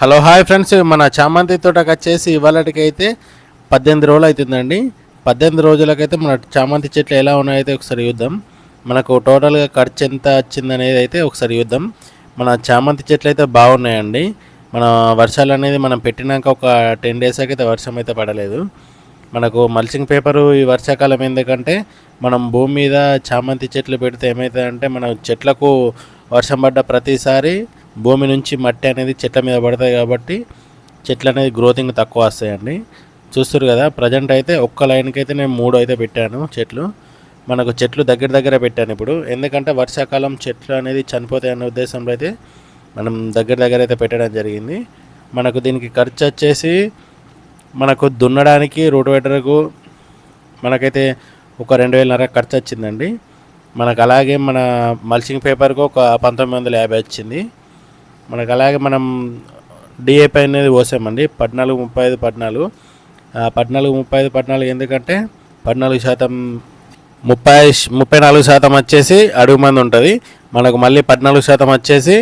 Hello hi friends. మన చామంతి తోటకు వచ్చేసి ఇవాళకైతే పద్దెనిమిది రోజులు అవుతుందండి. పద్దెనిమిది రోజులకైతే మన చామంతి చెట్లు ఎలా ఉన్నాయైతే ఒకసారి చూద్దాం. మనకు టోటల్గా ఖర్చు ఎంత వచ్చింది అనేది అయితే ఒకసారి చూద్దాం. మన చామంతి చెట్లు అయితే బాగున్నాయండి. మన వర్షాలు అనేది మనం పెట్టినాక ఒక టెన్ డేస్ అయితే వర్షం అయితే పడలేదు. మనకు మల్చింగ్ పేపరు ఈ వర్షాకాలం ఎందుకంటే మనం భూమి మీద చామంతి చెట్లు పెడితే ఏమవుతుందంటే మన చెట్లకు వర్షం పడ్డ ప్రతిసారి భూమి నుంచి మట్టి అనేది చెట్ల మీద పడతాయి కాబట్టి చెట్లు అనేది గ్రోతింగ్ తక్కువ వస్తాయండి. చూస్తారు కదా ప్రజెంట్ అయితే ఒక్క లైన్కి అయితే నేను మూడు అయితే పెట్టాను చెట్లు. మనకు చెట్లు దగ్గర దగ్గర పెట్టాను ఇప్పుడు. ఎందుకంటే వర్షాకాలం చెట్లు అనేది చనిపోతాయి అనే ఉద్దేశంలో అయితే మనం దగ్గర దగ్గర అయితే పెట్టడం జరిగింది. మనకు దీనికి ఖర్చు వచ్చేసి మనకు దున్నడానికి రోటివేటర్కు మనకైతే ఒక రెండు వేలన్నర ఖర్చు వచ్చిందండి. మనకు అలాగే మన మల్చింగ్ పేపర్కు ఒక పంతొమ్మిది వందల యాభై వచ్చింది. మనకు అలాగే మనం డిఏపి అనేది పోసామండి. పద్నాలుగు ముప్పై ఐదు పద్నాలుగు. పద్నాలుగు ముప్పై ఐదు పద్నాలుగు ఎందుకంటే పద్నాలుగు శాతం ముప్పై ముప్పై నాలుగు శాతం వచ్చేసి అడుగు మంది ఉంటుంది. మనకు మళ్ళీ పద్నాలుగు శాతం వచ్చేసి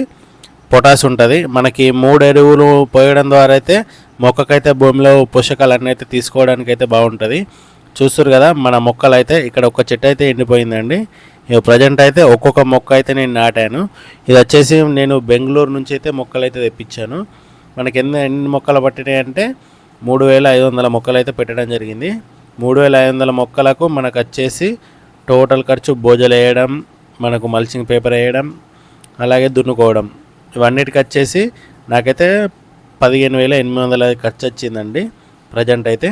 పొటాష్ ఉంటుంది. మనకి మూడు ఎరువులు పోయడం ద్వారా అయితే మొక్కకైతే భూమిలో పోషకాలు అన్నీ అయితే తీసుకోవడానికి అయితే బాగుంటుంది. చూస్తారు కదా మన మొక్కలు అయితే ఇక్కడ ఒక చెట్టు అయితే ఎండిపోయిందండి. ఇక ప్రజెంట్ అయితే ఒక్కొక్క మొక్క అయితే నేను నాటాను. ఇది వచ్చేసి నేను బెంగళూరు నుంచి అయితే మొక్కలు అయితే తెప్పించాను. మనకి ఎన్ని ఎన్ని మొక్కలు పట్టినాయి అంటే మూడు వేల ఐదు వందల మొక్కలు అయితే పెట్టడం జరిగింది. మూడు వేల ఐదు వందల మొక్కలకు మనకు వచ్చేసి టోటల్ ఖర్చు భోజలు వేయడం మనకు మల్చింగ్ పేపర్ వేయడం అలాగే దున్నుకోవడం. ఇవన్నిటికి వచ్చేసి నాకైతే పదిహేను వేల ఎనిమిది వందల ఖర్చు వచ్చిందండి ప్రజెంట్ అయితే.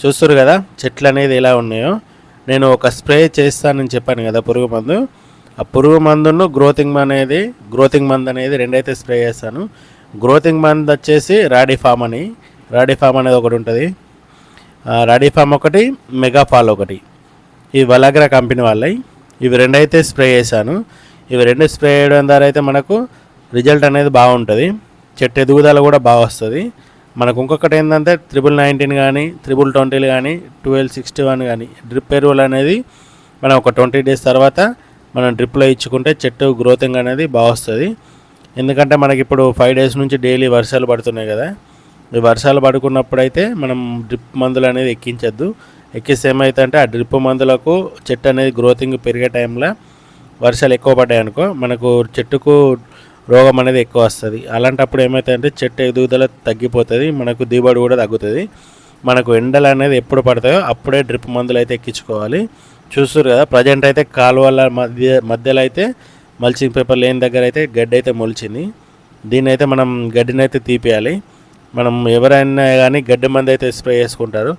చూస్తారు కదా చెట్లు అనేది ఎలా ఉన్నాయో. నేను ఒక స్ప్రే చేస్తానని చెప్పాను కదా పురుగు మందు. ఆ పురుగు మందును గ్రోతింగ్ అనేది గ్రోతింగ్ మందు అనేది రెండైతే స్ప్రే చేస్తాను. గ్రోతింగ్ మందు వచ్చేసి రాడీ ఫామ్ అని. రాడీ ఫామ్ అనేది ఒకటి ఉంటుంది. రాడీ ఫామ్ ఒకటి మెగాఫాల్ ఒకటి. ఈ వలాగ్రా కంపెనీ వాళ్ళవి ఇవి రెండైతే స్ప్రే చేశాను. ఇవి రెండు స్ప్రే చేయడం ద్వారా అయితే మనకు రిజల్ట్ అనేది బాగుంటుంది. చెట్టు ఎదుగుదల కూడా బాగా వస్తుంది. మనకు ఇంకొకటి ఏంటంటే త్రిబుల్ నైన్టీన్ కానీ త్రిబుల్ ట్వంటీలు కానీ ట్వెల్వ్ సిక్స్టీ వన్ కానీ డ్రిప్ ఎరువులు అనేది మనం ఒక ట్వంటీ డేస్ తర్వాత మనం డ్రిప్లో ఇచ్చుకుంటే చెట్టు గ్రోతింగ్ అనేది బాగా వస్తుంది. ఎందుకంటే మనకి ఇప్పుడు ఫైవ్ డేస్ నుంచి డైలీ వర్షాలు పడుతున్నాయి కదా. ఈ వర్షాలు పడుకున్నప్పుడైతే మనం డ్రిప్ మందులు అనేది ఎక్కించద్దు. ఎక్కిస్తే ఏమైతే ఆ డ్రిప్ మందులకు చెట్టు అనేది గ్రోతింగ్ పెరిగే టైంలో వర్షాలు ఎక్కువ పడ్డాయి అనుకో మనకు చెట్టుకు రోగం అనేది ఎక్కువ వస్తుంది. అలాంటప్పుడు ఏమవుతుందంటే చెట్టు ఎదుగుదల తగ్గిపోతుంది మనకు దిగుబడి కూడా తగ్గుతుంది. మనకు ఎండలు అనేది ఎప్పుడు పడతాయో అప్పుడే డ్రిప్ మందులు అయితే ఎక్కించుకోవాలి. చూస్తారు కదా ప్రజెంట్ అయితే కాలువల మధ్య మధ్యలో అయితే మల్చింగ్ పేపర్ లేని దగ్గర అయితే గడ్డి అయితే మొలిచింది. దీన్ని అయితే మనం గడ్డిని అయితే తీపేయాలి. మనం ఎవరైనా కానీ గడ్డి మందు అయితే స్ప్రే చేసుకుంటారు.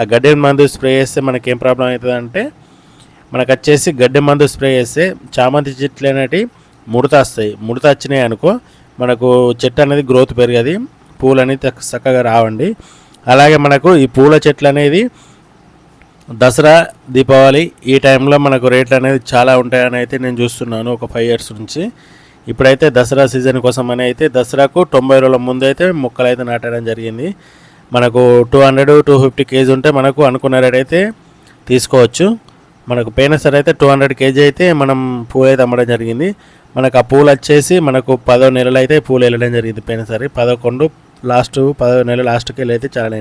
ఆ గడ్డి మందు స్ప్రే చేస్తే మనకి ఏం ప్రాబ్లం అవుతుంది అంటే మనకు వచ్చేసి గడ్డి మందు స్ప్రే చేస్తే చామంతి చెట్లు అనేటివి ముడత వస్తాయి ముడత వచ్చినాయి అనుకో మనకు చెట్టు అనేది గ్రోత్ పెరిగేది. పూలు అనేది చక్కగా రావండి. అలాగే మనకు ఈ పూల చెట్లు అనేది దసరా దీపావళి ఈ టైంలో మనకు రేట్లు అనేది చాలా ఉంటాయని అయితే నేను చూస్తున్నాను ఒక ఫైవ్ ఇయర్స్ నుంచి. ఇప్పుడైతే దసరా సీజన్ కోసం అని అయితే దసరాకు తొంభై రోజుల ముందు అయితే మొక్కలు అయితే నాటడం జరిగింది. మనకు two hundred two fifty KG ఉంటే మనకు అనుకున్న రేట్ అయితే తీసుకోవచ్చు. మనకు పేనసర్ అయితే టూ హండ్రెడ్ కేజీ అయితే మనం పూలు అయితే అమ్మడం జరిగింది. మనకు ఆ పూలు వచ్చేసి మనకు పదో నెలలు అయితే పూలు వెళ్ళడం జరిగింది పోయిన పదకొండు లాస్ట్ పదో నెల లాస్ట్కి వెళ్ళి అయితే చాలా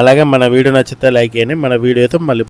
అలాగే మన వీడియో నచ్చితే లైక్ చేయండి. మన వీడియోతో మళ్ళీ